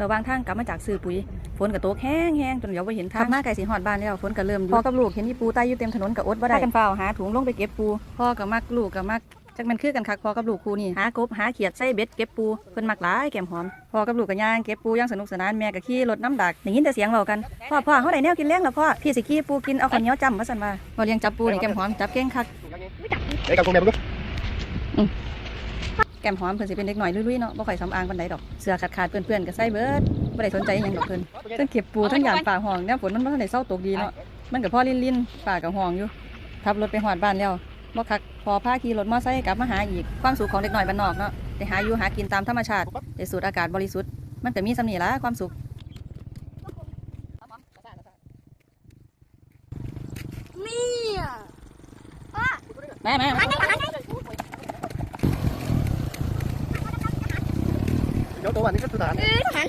ระหว่างทางกลับมาจากซื้อปุ๋ยฝนก็ตกแห้งแห้งจนเดี๋ยวไปเห็นทางหน้าไก่สีหอดบ้านแล้วฝนก็เริ่มหยุดพ่อกับลูกเห็นอีปูใต้อยู่เต็มถนนกับอดบ่ได้พากันเฝ้าหาถุงลงไปเก็บปูพ่อกับมักลูกกับมักจักแมันคือกันคักพ่อกับลูกคู่นี่หากบหาเขียดใส่เบ็ดเก็บปูเพิ่นมักหลายแก้มหอมพ่อกับลูกก็ย่างเก็บปูอย่างสนุกสนานแม่ก็ขี่รถน้ำดักได้ยินแต่เสียงเว้ากันพ่อพ่อเฮาได้แนวกินแล้งแล้วพ่อพี่สิขี่ปูกินเอาข้าวเหนียวจ้ำว่าซั่นว่าบ่เลี้ยงจับปูนี่แก้มหอมจับเก่งคักเดี๋ยวกับคุณแม่มึงดูแก้มหอมเพิ่นสิเป็นเด็กหน่อยลุยๆเนาะบ่ค่อยสำอางปานใดดอกเสื้อขาดๆเปื้อนๆก็ใส่เบิดบ่ได้สนใจอิหยังดอกเพิ่นทั้งเก็บปูทั้งยามฝ่าห้องเนี่ยฝนมันบ่ทันได้เซาตกดีเนาะมันก็พอลิ่นๆฝ่าก็ห้องอยู่ขับรถไปฮอดบ้านแล้วบ่คักพอพาขี่รถมอไซค์กลับมาหาอีกความสุขของเด็กน้อยบ้านนอกเนาะได้หาอยู่หากินตามธรรมชาติได้สูดอากาศบริสุทธิ์มันก็มีสำนี้ล่ะความสุขนี่อะแม่แม่ หันไงหันไง เดี๋ ยวตัววันนี้ก็สุดท้ายเออหัน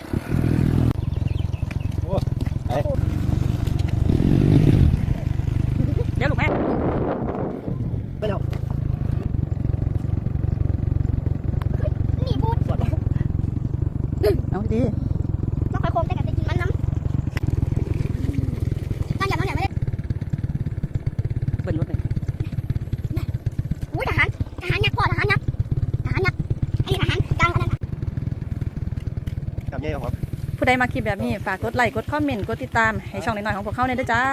เดี๋ยวลูกแม่ไปแล้วนี่พูดเอาดีมาคอยโคมแต่กันไปกินมันน้ำนั่นอย่านั่นอย่าไม่ได้เบิ่นรถเลยอุ้ยทหารทหารยักษ์พ่อทหารยักษ์ทหารยักษ์ไอ้ทหารกลางอันนั้น ทำเงี้ยครับ ผู้ใดมาคลิปแบบนี้ ฝากกดไลค์ กดคอมเมนต์ กดติดตาม ให้ช่องน้อยๆของพวกเขาเนี่ยด้วยจ้า